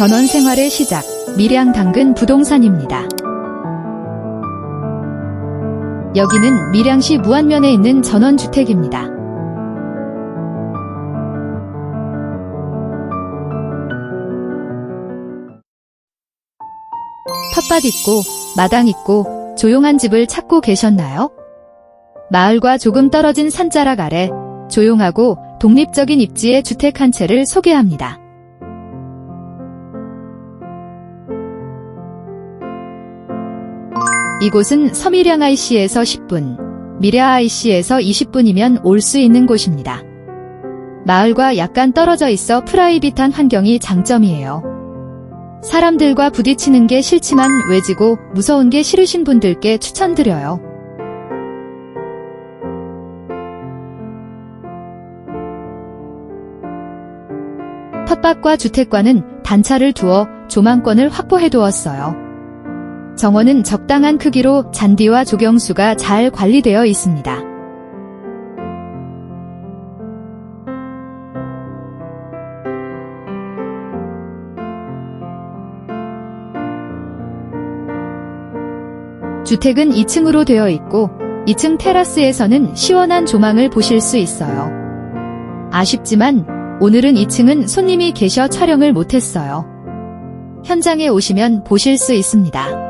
전원 생활의 시작, 밀양 당근 부동산입니다. 여기는 밀양시 무안면에 있는 전원주택입니다. 텃밭 있고, 마당 있고, 조용한 집을 찾고 계셨나요? 마을과 조금 떨어진 산자락 아래 조용하고 독립적인 입지의 주택 한 채를 소개합니다. 이곳은 서밀양 IC에서 10분, 미랴 IC에서 20분이면 올 수 있는 곳입니다. 마을과 약간 떨어져 있어 프라이빗한 환경이 장점이에요. 사람들과 부딪히는 게 싫지만 외지고 무서운 게 싫으신 분들께 추천드려요. 텃밭과 주택과는 단차를 두어 조망권을 확보해 두었어요. 정원은 적당한 크기로 잔디와 조경수가 잘 관리되어 있습니다. 주택은 2층으로 되어 있고 2층 테라스에서는 시원한 조망을 보실 수 있어요. 아쉽지만 오늘은 2층은 손님이 계셔 촬영을 못했어요. 현장에 오시면 보실 수 있습니다.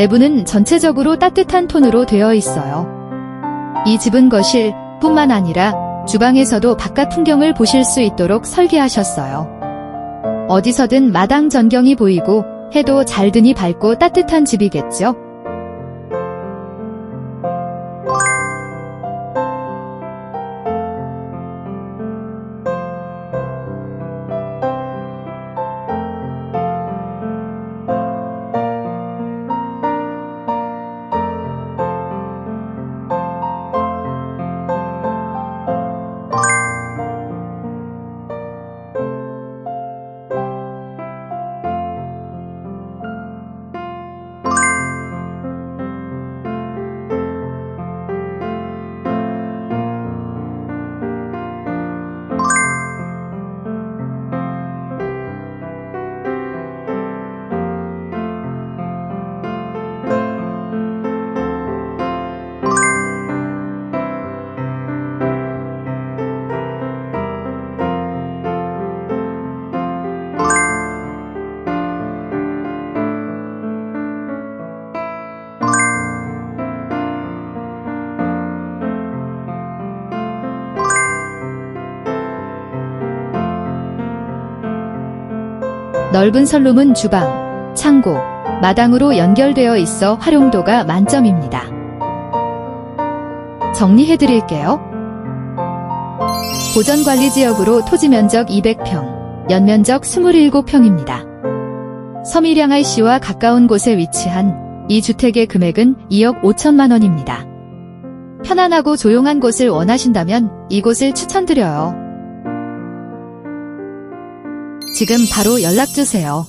내부는 전체적으로 따뜻한 톤으로 되어 있어요. 이 집은 거실 뿐만 아니라 주방에서도 바깥 풍경을 보실 수 있도록 설계하셨어요. 어디서든 마당 전경이 보이고 해도 잘 드니 밝고 따뜻한 집이겠죠? 넓은 선룸은 주방, 창고, 마당으로 연결되어 있어 활용도가 만점입니다. 정리해 드릴게요. 보전관리지역으로 토지 면적 200평, 연면적 27평입니다. 서밀양알 씨와 가까운 곳에 위치한 이 주택의 금액은 2억 5천만 원입니다. 편안하고 조용한 곳을 원하신다면 이곳을 추천드려요. 지금 바로 연락 주세요.